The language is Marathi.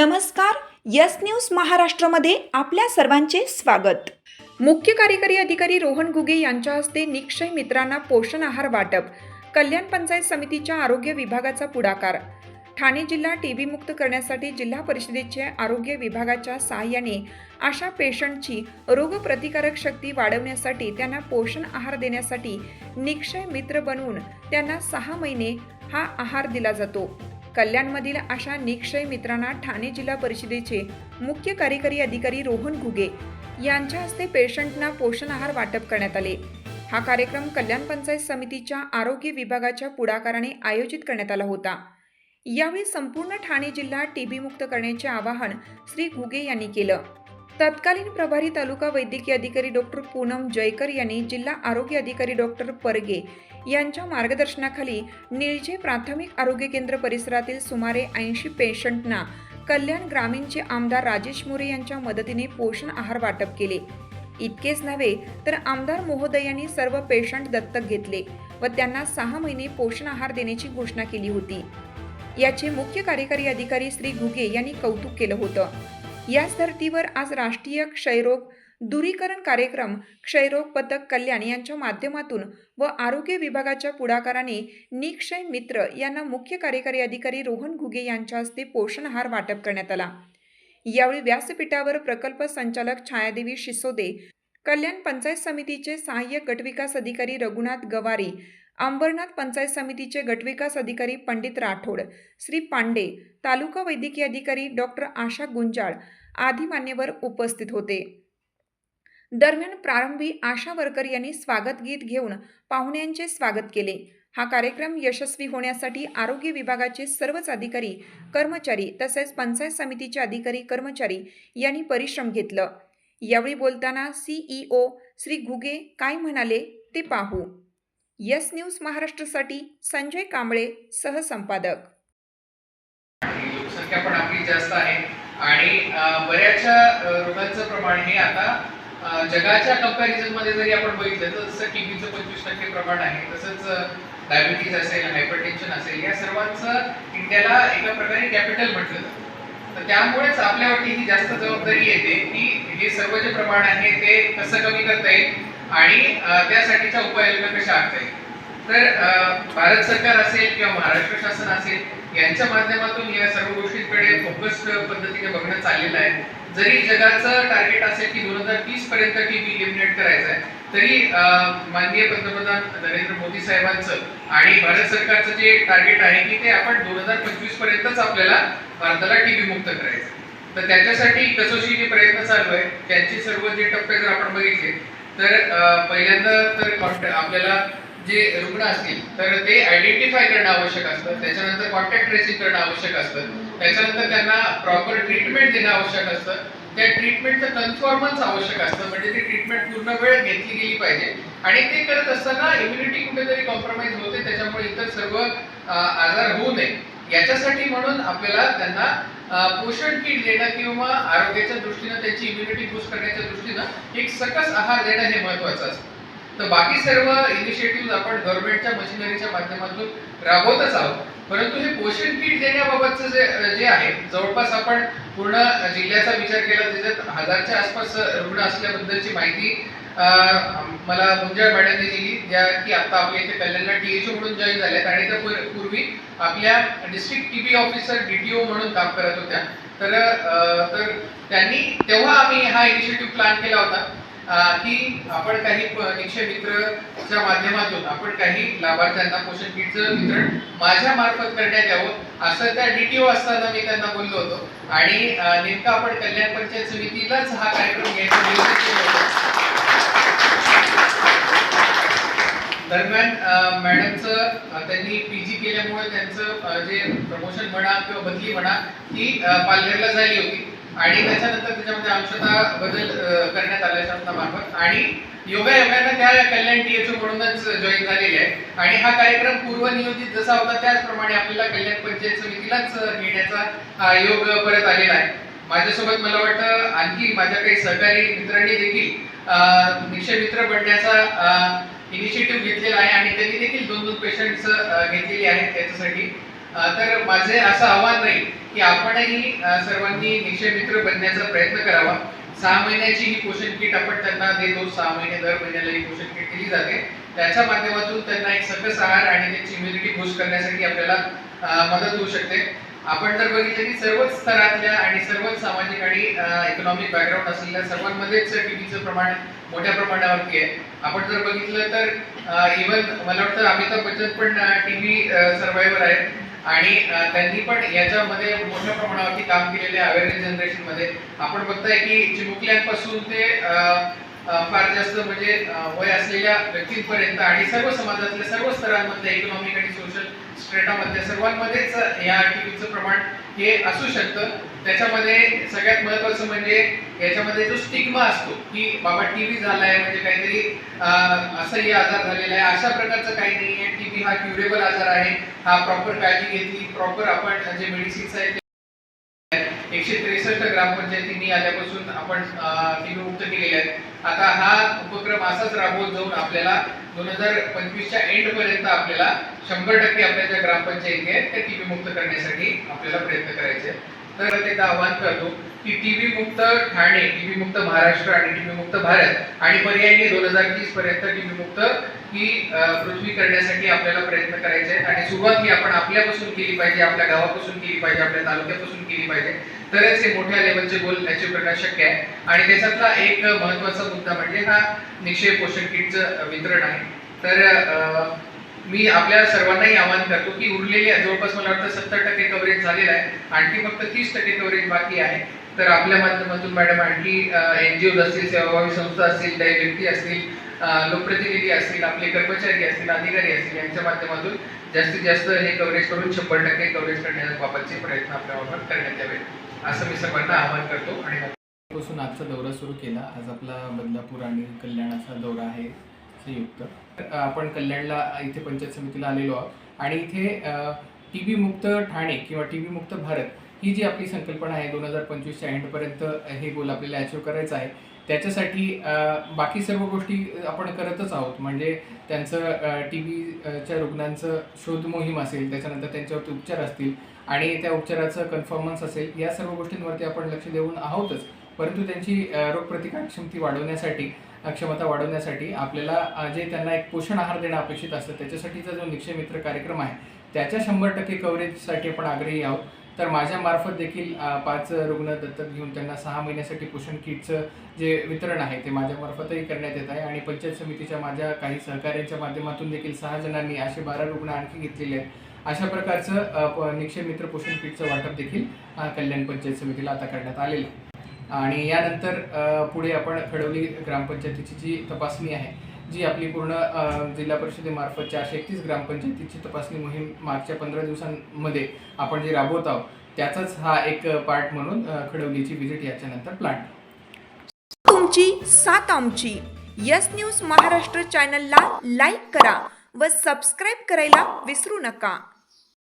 नमस्कार यस न्यूज महाराष्ट्रामध्ये आपल्या सर्वांचे स्वागत. मुख्य कार्यकारी अधिकारी रोहन घुगे यांच्या हस्ते निक्षय मित्रांना पोषण आहार वाटप कल्याण पंचायत समितीच्या आरोग्य विभागाचा पुढाकार. ठाणे जिल्हा टीबी मुक्त करण्यासाठी जिल्हा परिषदेच्या आरोग्य विभागाच्या सहाय्याने अशा पेशंटची रोगप्रतिकारक शक्ती वाढवण्यासाठी त्यांना पोषण आहार देण्यासाठी निक्षय मित्र बनवून त्यांना सहा महिने हा आहार दिला जातो. कल्याणमधील अशा निक्षय मित्रांना ठाणे जिल्हा परिषदेचे मुख्य कार्यकारी अधिकारी रोहन घुगे यांच्या हस्ते पेशंटना पोषण आहार वाटप करण्यात आले. हा कार्यक्रम कल्याण पंचायत समितीच्या आरोग्य विभागाच्या पुढाकाराने आयोजित करण्यात आला होता. यावेळी संपूर्ण ठाणे जिल्हा टीबीमुक्त करण्याचे आवाहन श्री घुगे यांनी केलं. तत्कालीन प्रभारी तालुका वैद्यकीय अधिकारी डॉक्टर पूनम जयकर यांनी जिल्हा आरोग्य अधिकारी डॉक्टर परगे यांच्या मार्गदर्शनाखाली निळजे प्राथमिक आरोग्य केंद्र परिसरातील सुमारे ऐंशी पेशंटना कल्याण ग्रामीणचे आमदार राजेश मोरे यांच्या मदतीने पोषण आहार वाटप केले. इतकेच नव्हे तर आमदार महोदयांनी सर्व पेशंट दत्तक घेतले व त्यांना सहा महिने पोषण आहार देण्याची घोषणा केली होती. याचे मुख्य कार्यकारी अधिकारी श्री घुगे यांनी कौतुक केलं होतं. याच धर्तीवर आज राष्ट्रीय क्षयरोग दूरीकरण कार्यक्रम क्षयरोग पथक कल्याण यांच्या माध्यमातून व आरोग्य विभागाच्या पुढाकाराने निक्षय मित्र यांना मुख्य कार्यकारी अधिकारी रोहन घुगे यांच्या हस्ते पोषण आहार वाटप करण्यात आला. यावेळी व्यासपीठावर प्रकल्प संचालक छायादेवी शिसोदे कल्याण पंचायत समितीचे सहाय्यक गटविकास अधिकारी रघुनाथ गवारी अंबरनाथ पंचायत समितीचे गटविकास अधिकारी पंडित राठोड श्री पांडे तालुका वैद्यकीय अधिकारी डॉक्टर आशा गुंजाळ आदी मान्यवर उपस्थित होते. दरम्यान प्रारंभी आशा वर्कर यांनी स्वागत गीत घेऊन पाहुण्यांचे स्वागत केले. हा कार्यक्रम यशस्वी होण्यासाठी आरोग्य विभागाचे सर्वच अधिकारी कर्मचारी तसेच पंचायत समितीचे अधिकारी कर्मचारी यांनी परिश्रम घेतलं. यावेळी बोलताना सीईओ श्री घुगे काय म्हणाले ते पाहू. यस न्यूज महाराष्ट्रासाठी संजय कांबळे सहसंपादक. लोकसंख्या पण आपली जास्त आहे. आणि बऱ्याचशा अं, रोगांचं प्रमाण हे आता जगाच्या कंपॅरिझनमध्ये जरी आपण बघितलं तर जसं टीबीचं पंचवीस टक्के प्रमाण आहे तसंच डायबिटीज असेल हायपरटेन्शन असेल या सर्वांचं इंडियाला एका प्रकारे कॅपिटल म्हटलं जातं. तर त्यामुळेच आपल्यावरती ही जास्त जबाबदारी येते की हे सर्व जे प्रमाण आहे ते कसं कमी करता येईल आणि त्यासाठीच्या उपाययोजना कशा आणता येईल? तर भारत सरकार असेल किंवा महाराष्ट्र शासन असेल यांच्या माध्यमातून या सर्व गोष्टींकडे फोकस्ड पद्धतीने बघणं चाललेलं आहे. जरी जगाचं टार्गेट असेल की दोन हजार तीस पर्यंत टीव्ही इलिमिनेट करायचं आहे तरी माननीय पंतप्रधान नरेंद्र मोदी साहेबांचं आणि भारत सरकारचं जे टार्गेट आहे की ते आपण दोन हजार पंचवीस पर्यंतच आपल्याला भारताला टीबी मुक्त करायचं तर त्याच्यासाठी कसोशीने प्रयत्न चालू आहे. त्यांचे सर्व जे टप्पे जर आपण बघितले तर पहिल्यांदा तर कॉन्टॅक्ट आपल्याला जे रुग्ण असतील तर ते आयडेंटिफाय करणं आवश्यक असतं. त्याच्यानंतर कॉन्टॅक्ट ट्रेसिंग करणं आवश्यक असतं. त्याच्यानंतर त्यांना प्रॉपर ट्रीटमेंट देणं आवश्यक असतं. त्या ट्रीटमेंटचं कन्फॉर्मन्स आवश्यक असतं. म्हणजे ती ट्रीटमेंट पूर्ण वेळ घेतली गेली पाहिजे. आणि ते करत असताना इम्युनिटी कुठेतरी कॉम्प्रोमाइज होते. त्याच्यामुळे इतर सर्व आजार होऊ नये. याच्यासाठी म्हणून आपल्याला त्यांना पोषण किट देणं किंवा आरोग्याच्या दृष्टीनं त्यांची इम्युनिटी बूस्ट करण्याच्या दृष्टीनं एक सकस आहार देणं हे महत्वाचं असतं. तर बाकी सर्व इनिशिएटिव्ह आपण गव्हर्नमेंटच्या मशिनरीच्या माध्यमातून राबवतच आहोत. परंतु हे पोषण किट देण्याबाबतचं जे जे आहे जवळपास आपण पूर्ण जिल्ह्याचा विचार केला त्याच्यात हजारच्या आसपास रुग्ण असल्याबद्दलची माहिती मला गुंजाळ मॅडमने दिली ज्या की आता आपल्या इथे पहिल्यांदा डी एच ओ म्हणून जॉईन झाल्यात. आणि त्या पूर्वी आपल्या district T B officer DTO म्हणून काम करत होत्या. तर तर त्यांनी तेव्हा आम्ही हा इनिशिएटिव्ह प्लॅन केला होता की आपण काही निक्षय मित्रच्या माध्यमातून आपण काही लाभार्थ्यांना पोषण किटचं वितरण माझ्या मार्फत करण्यात यावं असं त्या डी टी ओ असताना मी त्यांना बोललो होतो. आणि नेमका आपण कल्याण पंचायत समितीलाच हा कार्यक्रम घ्यायचा नियोजित केलं होतं दरम्यान मॅडमचं त्यांनी पी जी केल्यामुळे त्यांचं जे प्रमोशन म्हणा किंवा बदली म्हणा ती पालघरला झाली होती. आणि त्याच्यानंतर त्याच्यामध्ये अंशतः बदल करण्यात आला शासनामार्फत. आणि योगा योगानं त्या कल्याण टी एच म्हणूनच जॉईन झालेले आहे. आणि हा कार्यक्रम पूर्वनियोजित जसा होता त्याचप्रमाणे आपल्याला कल्याण पंचायत समितीलाच घेण्याचा योग परत आलेला आहे. माझ्यासोबत मला वाटतं आणखी माझ्या काही सहकारी मित्रांनी देखील निक्षय मित्र बनण्याचा इनिशिएटिव्ह घेतलेला आहे आणि त्यांनी देखील दोन दोन पेशंट्स घेतलेली आहेत त्याच्यासाठी. तर माझे असं आव्हान राहील की आपणही सर्वांनी निश्चय मित्र बनण्याचा प्रयत्न करावा. सहा महिन्याची ही पोषण किट आपण त्यांना देतो. सहा महिने दर महिन्याला ही पोषण किट दिली जाते. त्याच्या माध्यमातून त्यांना एक सकस आहार आणि त्यांची इम्युनिटी बूस्ट करण्यासाठी आपल्याला मदत होऊ शकते. आपण जर बघितलं की सर्वच स्तरातल्या आणि सर्वच सामाजिक आणि इकॉनॉमिक बॅकग्राऊंड असलेल्या सर्वांमध्येच टीव्हीचं प्रमाण मोठ्या प्रमाणावरती आहे. आपण जर बघितलं तर इवन मला वाटतं अमिताभ बच्चन पण टीव्ही सर्वायवर आहेत. आणि त्यांनी पण याच्यामध्ये मोठ्या प्रमाणावरती काम केलेले अवेअरनेस जनरेशनमध्ये. आपण बघताय की चिमुकल्यांपासून ते फार जास्त म्हणजे वय असलेल्या व्यक्तींपर्यंत आणि सर्व समाजातल्या सर्व स्तरांमधल्या इकॉनॉमिक आणि सोशल स्ट्रेटामधल्या सर्वांमध्येच या टीव्हीचं प्रमाण हे असू शकतं. त्याच्यामध्ये सगळ्यात महत्वाचं म्हणजे याच्यामध्ये जो स्टिग्मा असतो की बाबा टीबी झालाय म्हणजे काहीतरी अं, असंही आजार झालेला आहे अशा प्रकारचं काही नाही आहे टीबी हा क्युरेबल आजार आहे. हा प्रॉपर काळजी घेतली प्रॉपर आपण जे मेडिसिन्स आहेत एकशे त्रेसष्ट ग्रामपंचायतींनी आल्यापासून आपण टीबी केलेले आहेत आता हा उपक्रम असाच राबवत जाऊन आपल्याला दोन हजार पंचवीसच्या एंड पर्यंत आपल्याला शंभर टक्के आपल्या ज्या ग्रामपंचायती आहेत त्या टीबी मुक्त करण्यासाठी आपल्याला प्रयत्न करायचे आहेत. तर आवाहन करतो की टीव्ही मुक्त ठाणे टीव्ही मुक्त महाराष्ट्र आणि टीव्ही मुक्त भारत आणि पर्यायी दोन हजार तीस पर्यंत टीव्ही मुक्त ही पृथ्वी करण्यासाठी आपल्याला प्रयत्न करायचे आहेत. आणि सुरुवात ही आपण आपल्यापासून केली पाहिजे आपल्या गावापासून केली पाहिजे आपल्या तालुक्यापासून केली पाहिजे. तरच हे मोठ्या लेवलचे गोल अचीव करणं शक्य आहे. आणि त्याच्यातला एक महत्त्वाचा मुद्दा म्हणजे हा निक्षय पोषण किटचं वितरण आहे. तर मी आपल्या सर्वांनाही आवाहन करतो की उरलेली जवळपास मला वाटतं सत्तर टक्के कव्हरेज झालेलं आहे. आणखी फक्त तीस टक्के कव्हरेज बाकी आहे. तर आपल्या माध्यमातून मॅडम आणखी एन जी ओज असतील सेवाभावी संस्था असतील काही व्यक्ती असतील लोकप्रतिनिधी असतील आपले कर्मचारी असतील अधिकारी असतील यांच्या माध्यमातून जास्तीत जास्त हे कव्हरेज करून शंभर टक्के कव्हरेज करण्याबाबतचे प्रयत्न आपल्याबरोबर करण्यात यावे. असं मी सर्वांना आवाहन करतो आणि पासून आजचा दौरा सुरू केला. आज आपला बदलापूर आणि कल्याणाचा दौरा आहे. संयुक्त आपण कल्याणला इथे पंचायत समितीला आलेलो आहोत. आणि इथे टी बी मुक्त ठाणे किंवा टी बी मुक्त भारत ही जी आपली संकल्पना आहे दोन हजार पंचवीसच्या एंडपर्यंत हे गोल आपल्याला अचीव करायचं आहे त्याच्यासाठी बाकी सर्व गोष्टी आपण करतच आहोत. म्हणजे त्यांचं टी बीच्या रुग्णांचं शोध मोहीम असेल त्याच्यानंतर त्यांच्यावरती उपचार असतील आणि त्या उपचाराचं कन्फर्मन्स असेल या सर्व गोष्टींवरती आपण लक्ष देऊन आहोतच. परंतु त्यांची रोगप्रतिकार क्षमती वाढवण्यासाठी क्षमता वाढवण्यासाठी आपल्याला जे त्यांना एक पोषण आहार देणं अपेक्षित असतं त्याच्यासाठीचा जो निक्षय मित्र कार्यक्रम आहे त्याच्या शंभर टक्के कव्हरेजसाठी आपण आग्रही आहोत. तर माझ्यामार्फत देखील पाच रुग्ण दत्तक घेऊन त्यांना सहा महिन्यासाठी पोषण किटचं जे वितरण आहे ते माझ्या मार्फतही करण्यात येत आहे. आणि पंचायत समितीच्या माझ्या काही सहकार्यांच्या माध्यमातून देखील सहा जणांनी असे बारा रुग्ण आणखी घेतलेले आहेत. अशा प्रकारचं प- निक्षय मित्र पोषण किटचं वाटप देखील कल्याण पंचायत समितीला आता करण्यात आलेलं आहे. आणि यानंतर पुढे आपण खडवली ग्रामपंचायतीची जी तपासणी आहे जी आपली पूर्ण जिल्हा परिषदेमार्फत चारशे एकतीस ग्रामपंचायतीची तपासणी मोहीम मागच्या पंधरा दिवसांमध्ये आपण जे राबवत आहोत त्याचाच हा एक पार्ट म्हणून खडवलीची व्हिजिट याच्यानंतर प्लॅन तुमची सात आमची. यस न्यूज महाराष्ट्र चॅनलला लाईक करा व सबस्क्राईब करायला विसरू नका.